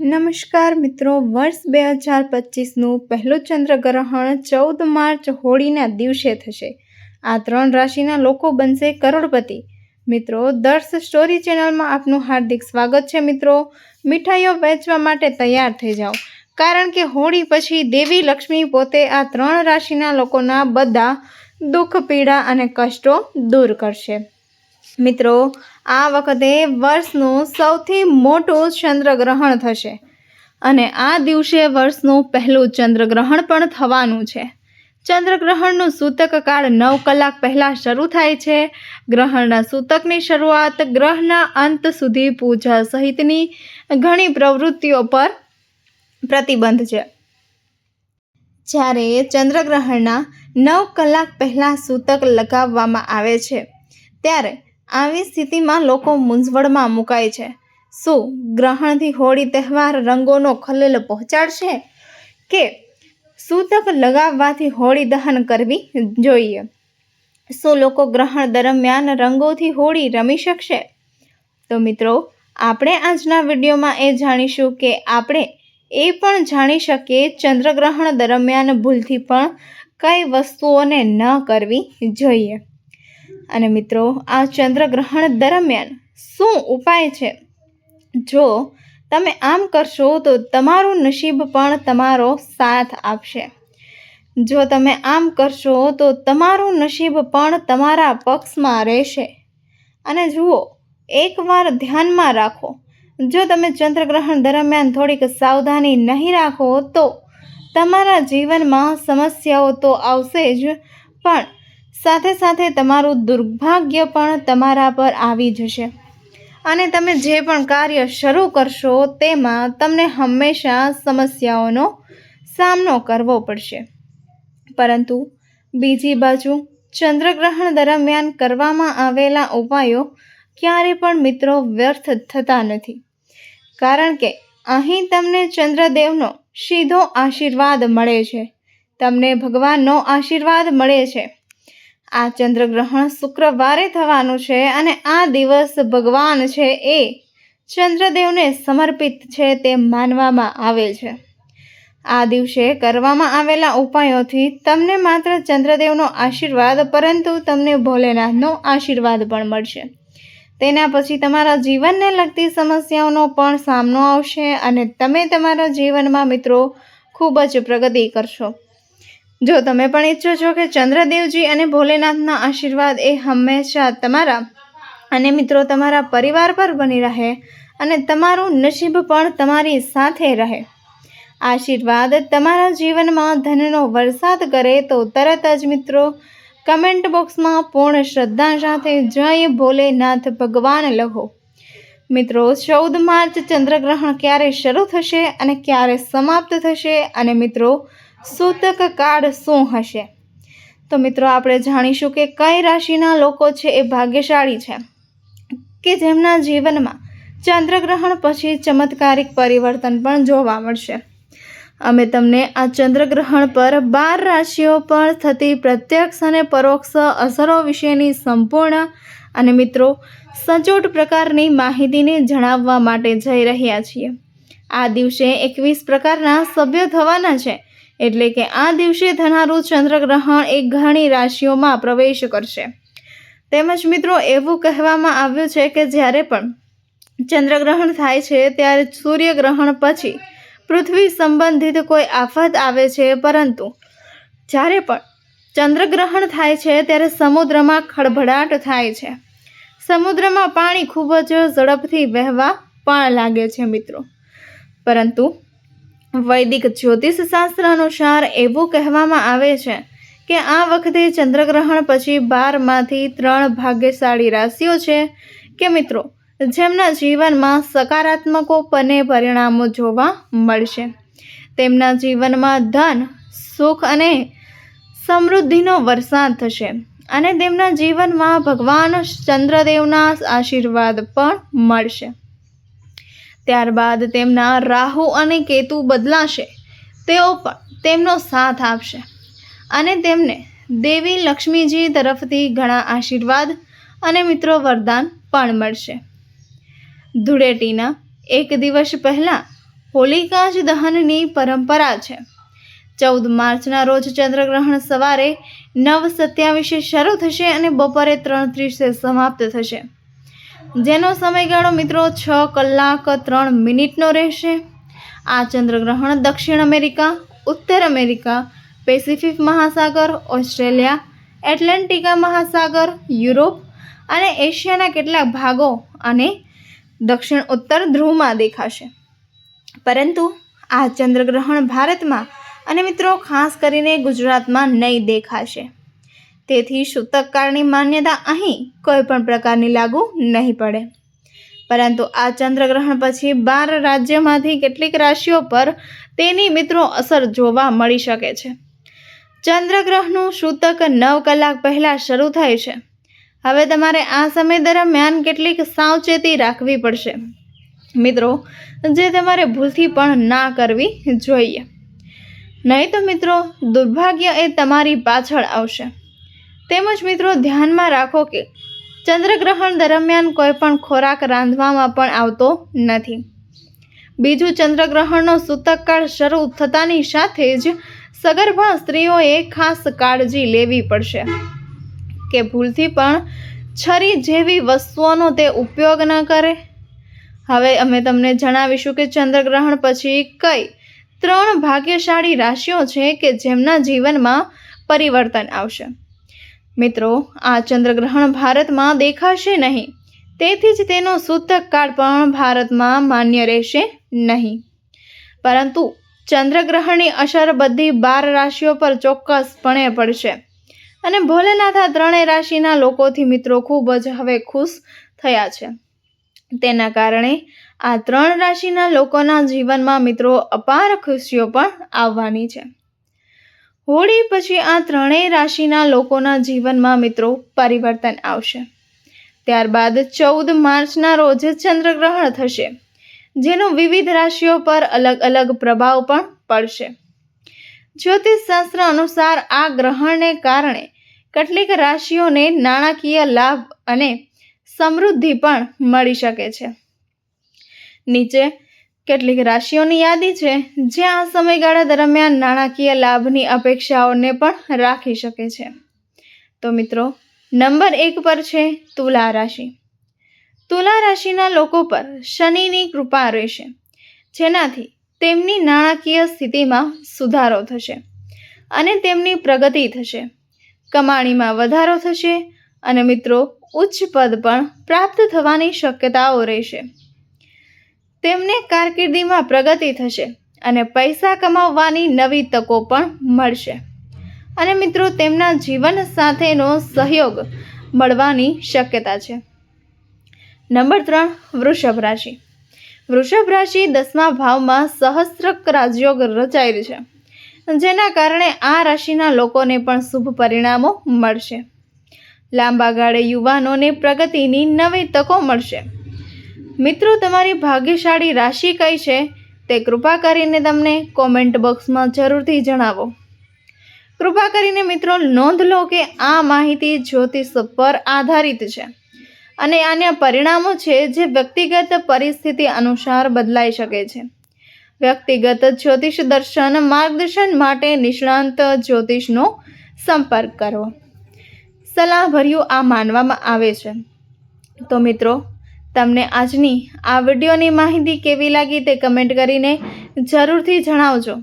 નમસ્કાર મિત્રો, વર્ષ બે હજાર પચીસનું પહેલું ચંદ્રગ્રહણ ચૌદ માર્ચ હોળીના દિવસે થશે. આ ત્રણ રાશિના લોકો બનશે કરોડપતિ. મિત્રો, દર્શ સ્ટોરી ચેનલમાં આપનું હાર્દિક સ્વાગત છે મિત્રો. મીઠાઈઓ વેચવા માટે તૈયાર થઈ જાઓ. કારણ કે હોળી પછી દેવી લક્ષ્મી પોતે આ ત્રણ રાશિના લોકોના બધા દુઃખ, પીડા અને કષ્ટો દૂર કરશે. મિત્રો, આ વખતે વર્ષનું સૌથી મોટું ચંદ્રગ્રહણ થશે. અને આ દિવસે વર્ષનું પહેલું ચંદ્રગ્રહણ પણ થવાનું છે. ચંદ્રગ્રહણનું સૂતક કાળ નવ કલાક પહેલાં શરૂ થાય છે. ગ્રહણના સૂતકની શરૂઆત ગ્રહના અંત સુધી પૂજા સહિતની ઘણી પ્રવૃત્તિઓ પર પ્રતિબંધ છે. જ્યારે ચંદ્રગ્રહણના નવ કલાક પહેલાં સૂતક લગાવવામાં આવે છે, ત્યારે આવી સ્થિતિમાં લોકો મૂંઝવણમાં મુકાય છે. શું ગ્રહણથી હોળી તહેવાર રંગોનો ખલેલ પહોંચાડશે? કે સૂતક લગાવવાથી હોળી દહન કરવી જોઈએ? શું લોકો ગ્રહણ દરમિયાન રંગોથી હોળી રમી શકશે? તો મિત્રો, આપણે આજના વિડીયોમાં એ જાણીશું કે આપણે એ પણ જાણી શકીએ ચંદ્રગ્રહણ દરમિયાન ભૂલથી પણ કઈ વસ્તુઓને ન કરવી જોઈએ. અને મિત્રો, આ ચંદ્રગ્રહણ દરમિયાન શું ઉપાય છે? જો તમે આમ કરશો, તો તમારું નસીબ પણ તમારો સાથ આપશે. જો તમે આમ કરશો, તો તમારું નસીબ પણ તમારા પક્ષમાં રહેશે. અને જુઓ, એકવાર ધ્યાનમાં રાખો. જો તમે ચંદ્રગ્રહણ દરમિયાન થોડીક સાવધાની નહીં રાખો, તો તમારા જીવનમાં સમસ્યાઓ તો આવશે જ, પણ સાથે સાથે તમારું દુર્ભાગ્ય પણ તમારા પર આવી જશે. અને તમે જે પણ કાર્ય શરૂ કરશો તેમાં તમને હંમેશા સમસ્યાઓનો સામનો કરવો પડશે. પરંતુ બીજી બાજુ, ચંદ્રગ્રહણ દરમિયાન કરવામાં આવેલા ઉપાયો ક્યારે પણ મિત્રો વ્યર્થ થતા નથી. કારણ કે અહીં તમને ચંદ્રદેવનો સીધો આશીર્વાદ મળે છે. તમને ભગવાનનો આશીર્વાદ મળે છે. આ ચંદ્રગ્રહણ શુક્રવારે થવાનું છે અને આ દિવસ ભગવાન છે એ ચંદ્રદેવને સમર્પિત છે તે માનવામાં આવે છે. આ દિવસે કરવામાં આવેલા ઉપાયોથી તમને માત્ર ચંદ્રદેવનો આશીર્વાદ, પરંતુ તમને ભોલેનાથનો આશીર્વાદ પણ મળશે. તેના પછી તમારા જીવનને લગતી સમસ્યાઓનો પણ સામનો આવશે અને તમે તમારા જીવનમાં મિત્રો ખૂબ જ પ્રગતિ કરશો. જો તમે પણ ઈચ્છો છો કે ચંદ્રદેવજી અને ભોલેનાથના આશીર્વાદ એ હંમેશા તમારા અને મિત્રો તમારા પરિવાર પર બની રહે અને તમારું નસીબ પણ તમારી સાથે રહે. આશીર્વાદ તમારા જીવનમાં ધનનો વરસાદ કરે તો તરત જ મિત્રો કમેન્ટ બોક્સમાં પૂર્ણ શ્રદ્ધા સાથે જય ભોલેનાથ ભગવાન લખો. મિત્રો, ચૌદ માર્ચ ચંદ્રગ્રહણ ક્યારે શરૂ થશે અને ક્યારે સમાપ્ત થશે? અને મિત્રો, સૂતક કાળ શું હશે? તો મિત્રો, આપણે જાણીશું કે કઈ રાશિના લોકો છે એ ભાગ્યશાળી છે કે જેમના જીવનમાં ચંદ્રગ્રહણ પછી ચમત્કારિક પરિવર્તન પણ જોવા મળશે. અમે તમને આ ચંદ્રગ્રહણ પર બાર રાશિઓ પર થતી પ્રત્યક્ષ અને પરોક્ષ અસરો વિશેની સંપૂર્ણ અને મિત્રો, સચોટ પ્રકારની માહિતીને જણાવવા માટે જઈ રહ્યા છીએ. આ દિવસે એકવીસ પ્રકારના સભ્યો થવાના છે, એટલે કે આ દિવસે થનારું ચંદ્રગ્રહણ એ ઘણી રાશિઓમાં પ્રવેશ કરશે. તેમજ મિત્રો, એવું કહેવામાં આવ્યું છે કે જ્યારે પણ ચંદ્રગ્રહણ થાય છે, ત્યારે સૂર્યગ્રહણ પછી પૃથ્વી સંબંધિત કોઈ આફત આવે છે, પરંતુ જ્યારે પણ ચંદ્રગ્રહણ થાય છે ત્યારે સમુદ્રમાં ખળભળાટ થાય છે. સમુદ્રમાં પાણી ખૂબ જ ઝડપથી વહેવા પણ લાગે છે મિત્રો. પરંતુ વૈદિક જ્યોતિષ શાસ્ત્ર અનુસાર એવું કહેવામાં આવે છે કે આ વખતે ચંદ્રગ્રહણ પછી બારમાંથી ત્રણ ભાગ્યશાળી રાશિઓ છે કે મિત્રો, જેમના જીવનમાં સકારાત્મકો પને પરિણામો જોવા મળશે. તેમના જીવનમાં ધન, સુખ અને સમૃદ્ધિનો વરસાદ થશે અને તેમના જીવનમાં ભગવાન ચંદ્રદેવના આશીર્વાદ પણ મળશે. ત્યારબાદ તેમના રાહુ અને કેતુ બદલાશે. તેઓ પણ તેમનો સાથ આપશે અને તેમને દેવી લક્ષ્મીજી તરફથી ઘણા આશીર્વાદ અને મિત્રો વરદાન પણ મળશે. ધૂળેટીના એક દિવસ પહેલાં હોલિકા જ દહનની પરંપરા છે. ચૌદ માર્ચના રોજ ચંદ્રગ્રહણ સવારે નવ સત્યાવીસે શરૂ થશે અને બપોરે ત્રણ ત્રીસે સમાપ્ત થશે. જેનો સમયગાળો મિત્રો છ કલાક ત્રણ મિનિટનો રહેશે. આ ચંદ્રગ્રહણ દક્ષિણ અમેરિકા, ઉત્તર અમેરિકા, પેસિફિક મહાસાગર, ઓસ્ટ્રેલિયા, એટલાન્ટિકા મહાસાગર, યુરોપ અને એશિયાના કેટલાક ભાગો અને દક્ષિણ ઉત્તર ધ્રુવમાં દેખાશે. પરંતુ આ ચંદ્રગ્રહણ ભારતમાં અને મિત્રો, ખાસ કરીને ગુજરાતમાં નહીં દેખાશે. તેથી સૂતકકાળની માન્યતા અહીં કોઈ પણ પ્રકારની લાગુ નહીં પડે. પરંતુ આ ચંદ્રગ્રહણ પછી બાર રાજ્યમાંથી કેટલીક રાશિઓ પર તેની મિત્રો અસર જોવા મળી શકે છે. ચંદ્રગ્રહણનું સૂતક નવ કલાક પહેલાં શરૂ થાય છે. હવે તમારે આ સમય દરમિયાન કેટલીક સાવચેતી રાખવી પડશે. મિત્રો, જે તમારે ભૂલથી પણ ના કરવી જોઈએ. નહીં તો મિત્રો, દુર્ભાગ્ય એ તમારી પાછળ આવશે. તેમજ મિત્રો, ધ્યાનમાં રાખો કે ચંદ્રગ્રહણ દરમિયાન કોઈ પણ ખોરાક રાંધવામાં પણ આવતો નથી. બીજું, ચંદ્રગ્રહણનો સૂતકકાળ શરૂ થતાની સાથે જ સગર્ભા સ્ત્રીઓએ ખાસ કાળજી લેવી પડશે. કે ભૂલથી પણ છરી જેવી વસ્તુઓનો તે ઉપયોગ ન કરે. હવે અમે તમને જણાવીશું કે ચંદ્રગ્રહણ પછી કઈ ત્રણ ભાગ્યશાળી રાશિઓ છે કે જેમના જીવનમાં પરિવર્તન આવશે. મિત્રો, આ ચંદ્રગ્રહણ ભારતમાં દેખાશે નહીં. તેથી જ તેનો સૂતક કાળ પણ ભારતમાં માન્ય રહેશે નહીં. પરંતુ ચંદ્રગ્રહણની અસર બધી બાર રાશિઓ પર ચોક્કસપણે પડશે. અને ભોલેનાથ ત્રણેય રાશિના લોકોથી મિત્રો ખૂબ જ હવે ખુશ થયા છે. તેના કારણે આ ત્રણ રાશિના લોકોના જીવનમાં મિત્રો અપાર ખુશીઓ પણ આવવાની છે. હોળી પછી આ ત્રણેય રાશિના લોકોના જીવનમાં મિત્રો પરિવર્તન આવશે. ત્યારબાદ ચૌદ માર્ચના રોજ ચંદ્રગ્રહણ થશે, જેનો વિવિધ રાશિઓ પર અલગ અલગ પ્રભાવ પણ પડશે. જ્યોતિષશાસ્ત્ર અનુસાર આ ગ્રહણને કારણે કેટલીક રાશિઓને નાણાકીય લાભ અને સમૃદ્ધિ પણ મળી શકે છે. નીચે. કેટલીક રાશિઓની યાદી છે, જે આ સમયગાળા દરમિયાન નાણાકીય લાભની અપેક્ષાઓને પણ રાખી શકે છે. તો મિત્રો, નંબર એક પર છે તુલા રાશિ. તુલા રાશિના લોકો પર શનિની કૃપા રહેશે, જેનાથી તેમની નાણાકીય સ્થિતિમાં સુધારો થશે અને તેમની પ્રગતિ થશે. કમાણીમાં વધારો થશે અને મિત્રો, ઉચ્ચ પદ પણ પ્રાપ્ત થવાની શક્યતાઓ રહેશે. તેમને કારકિર્દીમાં પ્રગતિ થશે અને પૈસા કમાવવાની નવી તકો પણ મળશે. અને મિત્રો, તેમના જીવન સાથેનો સહયોગ મળવાની શક્યતા છે. નંબર ત્રણ, વૃષભ રાશિ. વૃષભ રાશિ દસમા ભાવમાં સહસ્ત્રક રાજયોગ રચાયેલ છે, જેના કારણે આ રાશિના લોકોને પણ શુભ પરિણામો મળશે. લાંબા ગાળે યુવાનોને પ્રગતિની નવી તકો મળશે. મિત્રો, તમારી ભાગ્યશાળી રાશિ કઈ છે તે કૃપા કરીને તમને કોમેન્ટ બોક્સમાં જરૂરથી જણાવો. કૃપા કરીને મિત્રો, નોંધ લો કે આ માહિતી જ્યોતિષ પર આધારિત છે અને આના પરિણામો છે જે વ્યક્તિગત પરિસ્થિતિ અનુસાર બદલાઈ શકે છે. વ્યક્તિગત જ્યોતિષ દર્શન માર્ગદર્શન માટે નિષ્ણાંત જ્યોતિષનો સંપર્ક કરો. સલાહભર્યું આ માનવામાં આવે છે. તો મિત્રો તમને આજની આ વિડીયોની માહિતી કેવી લાગી તે કમેન્ટ કરીને જરૂરથી જણાવજો.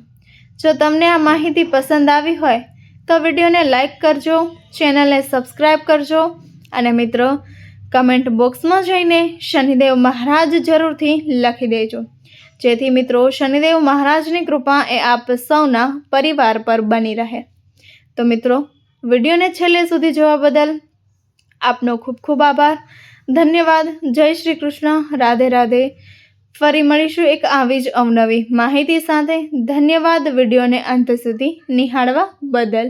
જો તમને આ માહિતી પસંદ આવી હોય, તો વિડીયોને લાઈક કરજો, ચેનલને સબસ્ક્રાઈબ કરજો અને મિત્રો, કમેન્ટ બોક્સમાં જઈને શનિદેવ મહારાજ જરૂરથી લખી દેજો. જેથી મિત્રો, શનિદેવ મહારાજની કૃપા એ આપ સૌના પરિવાર પર બની રહે. તો મિત્રો, વિડીયોને છેલ્લે સુધી જોવા બદલ આપનો ખૂબ ખૂબ આભાર. ધન્યવાદ. જય શ્રી કૃષ્ણ. રાધે રાધે. ફરી મળીશું એક આવી જ અવનવી માહિતી સાથે. ધન્યવાદ વિડીયોને અંત સુધી નિહાળવા બદલ.